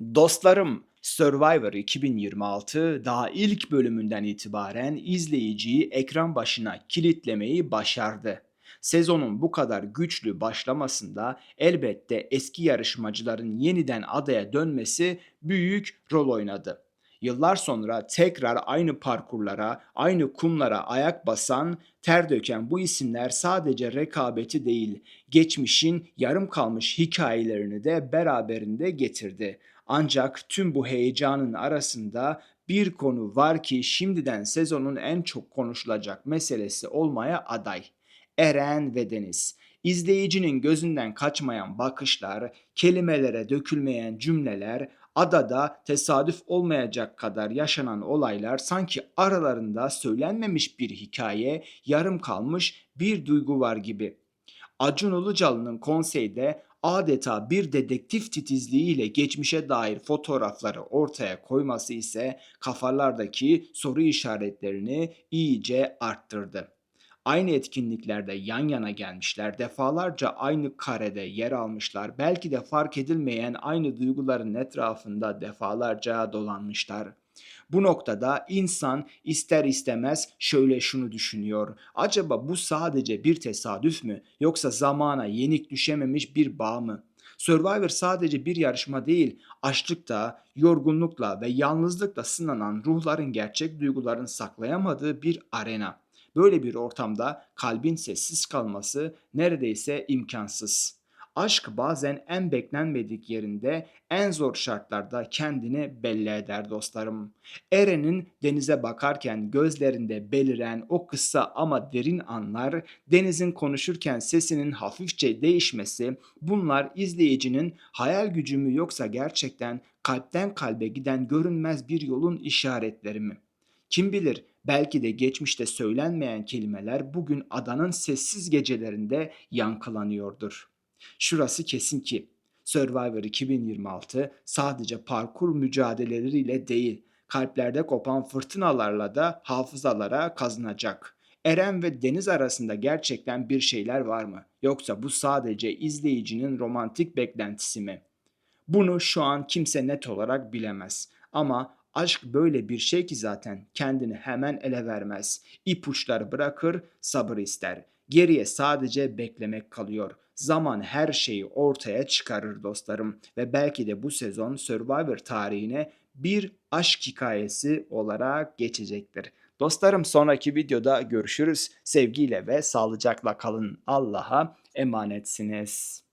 Dostlarım, Survivor 2026 daha ilk bölümünden itibaren izleyiciyi ekran başına kilitlemeyi başardı. Sezonun bu kadar güçlü başlamasında elbette eski yarışmacıların yeniden adaya dönmesi büyük rol oynadı. Yıllar sonra tekrar aynı parkurlara, aynı kumlara ayak basan, ter döken bu isimler sadece rekabeti değil, geçmişin yarım kalmış hikayelerini de beraberinde getirdi. Ancak tüm bu heyecanın arasında bir konu var ki şimdiden sezonun en çok konuşulacak meselesi olmaya aday. Eren ve Deniz. İzleyicinin gözünden kaçmayan bakışlar, kelimelere dökülmeyen cümleler, adada tesadüf olmayacak kadar yaşanan olaylar sanki aralarında söylenmemiş bir hikaye, yarım kalmış bir duygu var gibi. Acun Ilıcalı'nın konseyde adeta bir dedektif titizliğiyle geçmişe dair fotoğrafları ortaya koyması ise kafalardaki soru işaretlerini iyice arttırdı. Aynı etkinliklerde yan yana gelmişler, defalarca aynı karede yer almışlar, belki de fark edilmeyen aynı duyguların etrafında defalarca dolanmışlar. Bu noktada insan ister istemez şöyle şunu düşünüyor. Acaba bu sadece bir tesadüf mü yoksa zamana yenik düşememiş bir bağ mı? Survivor sadece bir yarışma değil, açlıkta, yorgunlukla ve yalnızlıkla sınanan ruhların gerçek duyguların saklayamadığı bir arena. Böyle bir ortamda kalbin sessiz kalması neredeyse imkansız. Aşk bazen en beklenmedik yerinde, en zor şartlarda kendini belli eder dostlarım. Eren'in denize bakarken gözlerinde beliren o kısa ama derin anlar, denizin konuşurken sesinin hafifçe değişmesi, bunlar izleyicinin hayal gücü mü yoksa gerçekten kalpten kalbe giden görünmez bir yolun işaretleri mi? Kim bilir belki de geçmişte söylenmeyen kelimeler bugün adanın sessiz gecelerinde yankılanıyordur. Şurası kesin ki Survivor 2026 sadece parkur mücadeleleriyle değil, kalplerde kopan fırtınalarla da hafızalara kazınacak. Eren ve Deniz arasında gerçekten bir şeyler var mı? Yoksa bu sadece izleyicinin romantik beklentisi mi? Bunu şu an kimse net olarak bilemez. Ama aşk böyle bir şey ki zaten kendini hemen ele vermez. İpuçları bırakır, sabır ister. Geriye sadece beklemek kalıyor. Zaman her şeyi ortaya çıkarır dostlarım ve belki de bu sezon Survivor tarihine bir aşk hikayesi olarak geçecektir. Dostlarım sonraki videoda görüşürüz. Sevgiyle ve sağlıcakla kalın. Allah'a emanetsiniz.